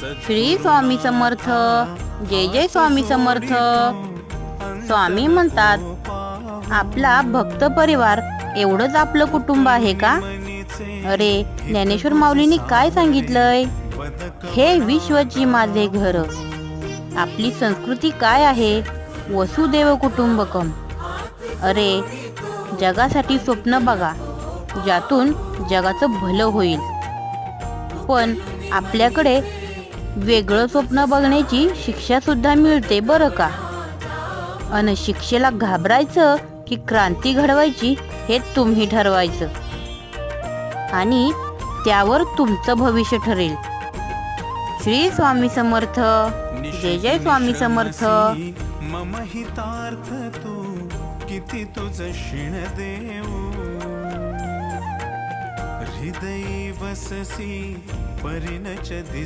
श्री स्वामी समर्थ. जय जय स्वामी समर्थ. स्वामी म्हणतात आपला भक्त परिवार एवढंच आपलं कुटुंब आहे का? अरे ज्ञानेश्वर माऊलीने काय सांगितलंय? हे विश्वची माझे घर. आपली संस्कृती काय आहे? वसुदेव कुटुंबकम. अरे जगासाठी स्वप्न बघा. ज्यातून जगाचं भलं होईल. पण आपल्याकडे वेगळं स्वप्न बघण्याची शिक्षा सुद्धा मिळते बरं का? अन शिक्षेला घाबरायचं की क्रांती घडवायची हे तुम्ही ठरवायचं. आणि त्यावर तुमचं भविष्य ठरेल. श्री स्वामी समर्थ. जय जय स्वामी समर्थ. मम हितार्थ तू किती तुझ शिण देऊ. हृदयी वससी परिणच